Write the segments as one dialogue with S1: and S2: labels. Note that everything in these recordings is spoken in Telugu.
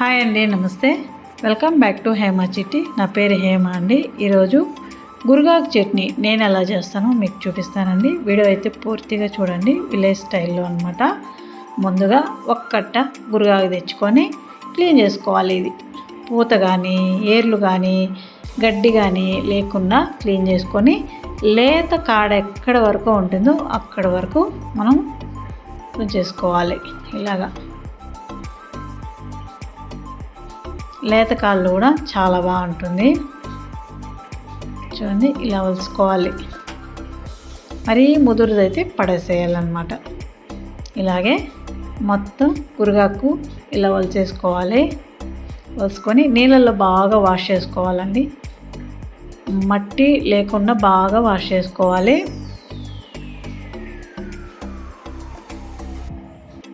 S1: హాయ్ అండి నమస్తే. వెల్కమ్ బ్యాక్ టు హేమ చిట్టి. నా పేరు హేమ అండి. ఈరోజు గురుగాకు చట్నీ నేను ఎలా చేస్తానో మీకు చూపిస్తానండి. వీడియో అయితే పూర్తిగా చూడండి. విలేజ్ స్టైల్లో అనమాట ముందుగా ఒక కట్ట గురుగాకు తెచ్చుకొని క్లీన్ చేసుకోవాలి ఇది. పూత కానీ ఏర్లు కానీ గడ్డి కానీ లేకుండా క్లీన్ చేసుకొని లేత కాడ ఎక్కడ వరకు ఉంటుందో అక్కడ వరకు మనం చేసుకోవాలి ఇలాగా. లేత కాళ్ళు కూడా చాలా బాగుంటుంది. చూడండి ఇలా వలుసుకోవాలి మరీ ముదురుదైతే పడేసేయాలన్నమాట. ఇలాగే మొత్తం కురుగాకు ఇలా వలిచేసుకోవాలి. వలుసుకొని నీళ్ళల్లో బాగా వాష్ చేసుకోవాలండి. మట్టి లేకుండా బాగా వాష్ చేసుకోవాలి.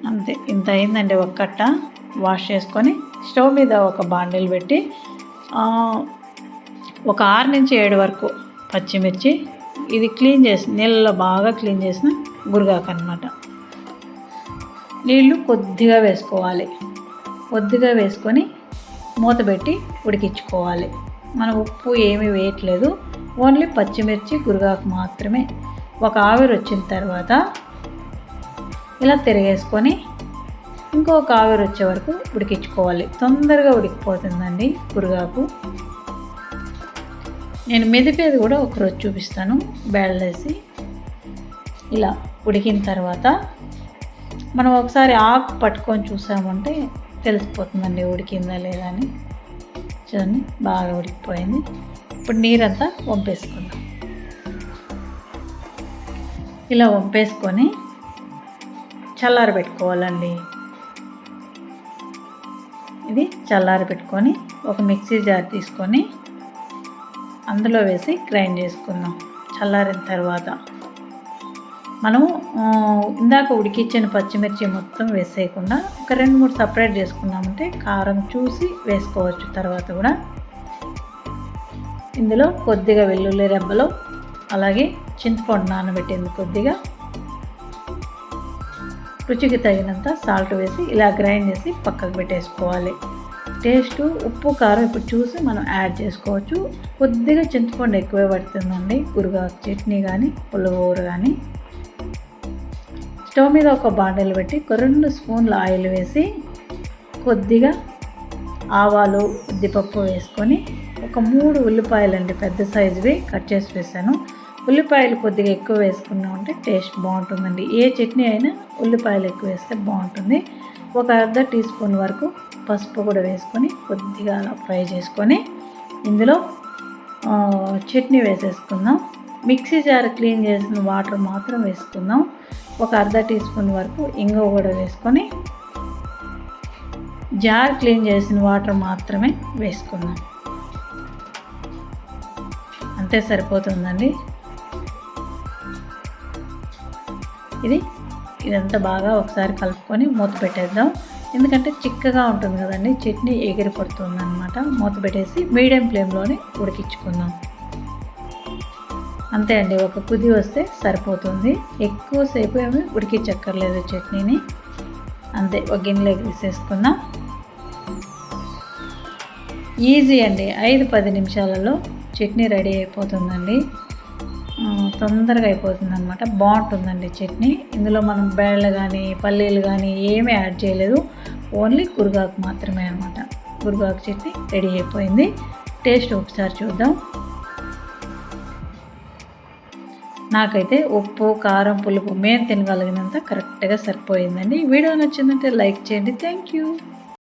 S1: అంతే ఇంత అయిందండి ఒక్కట్ట. వాష్ చేసుకొని స్టవ్ మీద ఒక బాండిల్ పెట్టి ఒక ఆరు నుంచి ఏడు వరకు పచ్చిమిర్చి ఇది క్లీన్ చేసి నీళ్ళలో బాగా క్లీన్ చేసిన గురుగాకు అనమాట నీళ్ళు కొద్దిగా వేసుకోవాలి. కొద్దిగా వేసుకొని మూత పెట్టి ఉడికించుకోవాలి. మన ఉప్పు ఏమీ వేయట్లేదు. ఓన్లీ పచ్చిమిర్చి గురుగాకు మాత్రమే. ఒక ఆవిరి వచ్చిన తర్వాత ఇలా తిరిగేసుకొని ఇంకొక ఆవిరి వచ్చే వరకు ఉడికించుకోవాలి. తొందరగా ఉడికిపోతుందండి గురుగాకు నేను మెదిపేది కూడా ఒకరోజు చూపిస్తాను. బేళ్ళేసి ఇలా ఉడికిన తర్వాత మనం ఒకసారి ఆకు పట్టుకొని చూసామంటే తెలిసిపోతుందండి ఉడికిందా లేదా అని. చూడండి బాగా ఉడికిపోయింది. ఇప్పుడు నీరంతా వంపేసుకుందాం. ఇలా వంపేసుకొని చల్లారబెట్టుకోవాలండి. ఇది చల్లారి పెట్టుకొని ఒక మిక్సీ జార్ తీసుకొని అందులో వేసి గ్రైండ్ చేసుకుందాం చల్లారిన తర్వాత. మనము ఇందాక ఉడికిచ్చిన పచ్చిమిర్చి మొత్తం వేసేయకుండా ఒక రెండు మూడు సపరేట్ చేసుకున్నామంటే కారం చూసి వేసుకోవచ్చు తర్వాత కూడా. ఇందులో కొద్దిగా వెల్లుల్లి రెబ్బలు అలాగే చింతపండు నానబెట్టింది కొద్దిగా రుచికి తగినంత సాల్ట్ వేసి ఇలా గ్రైండ్ చేసి పక్కకు పెట్టేసుకోవాలి. టేస్ట్ ఉప్పు కారం ఇప్పుడు చూసి మనం యాడ్ చేసుకోవచ్చు. కొద్దిగా చింతపండు ఎక్కువే పడుతుందండి. గురుగాకు చట్నీ కానీ పుల్లగూర కానీ స్టవ్ మీద ఒక బాండలు పెట్టి ఒక రెండు స్పూన్ల ఆయిల్ వేసి కొద్దిగా ఆవాలు ఉద్దిపప్పు వేసుకొని ఒక మూడు ఉల్లిపాయలండి పెద్ద సైజువి కట్ చేసి వేసాను. ఉల్లిపాయలు కొద్దిగా ఎక్కువ వేసుకున్నామంటే టేస్ట్ బాగుంటుందండి. ఏ చట్నీ అయినా ఉల్లిపాయలు ఎక్కువ వేస్తే బాగుంటుంది. ఒక అర్ధ టీ స్పూన్ వరకు పసుపు కూడా వేసుకొని కొద్దిగా అలా ఫ్రై చేసుకొని ఇందులో చట్నీ వేసేసుకుందాం. మిక్సీ జార్ క్లీన్ చేసిన వాటర్ మాత్రం వేసుకుందాం. ఒక అర్ధ టీ స్పూన్ వరకు ఇంగువ కూడా వేసుకొని జార్ క్లీన్ చేసిన వాటర్ మాత్రమే వేసుకుందాం. అంతే సరిపోతుందండి. ఇది ఇదంతా బాగా ఒకసారి కలుపుకొని మూత పెట్టేద్దాం. ఎందుకంటే చిక్కగా ఉంటుంది కదండి చట్నీ ఎగిరి పడుతుంది అనమాట మూత పెట్టేసి మీడియం ఫ్లేమ్లోనే ఉడికించుకుందాం. అంతే అండి ఒక కుది వస్తే సరిపోతుంది. ఎక్కువసేపు ఏమి ఉడికించక్కర్లేదు చట్నీని. అంతే ఒక గిన్నెలోకి తీసేసుకుందాం ఈజీ అండి ఐదు పది నిమిషాలలో చట్నీ రెడీ అయిపోతుందండి. తొందరగా అయిపోతుంది అనమాట బాగుంటుందండి చట్నీ. ఇందులో మనం బేళ్ళు కానీ పల్లీలు కానీ ఏమీ యాడ్ చేయలేదు. ఓన్లీ కురుగాకు మాత్రమే అనమాట కురుగాకు చట్నీ రెడీ అయిపోయింది. టేస్ట్ ఒకసారి చూద్దాం. నాకైతే ఉప్పు కారం పులుపు మేము తినగలిగినంత కరెక్ట్గా సరిపోయిందండి. వీడియో నచ్చిందంటే లైక్ చేయండి. Thank you.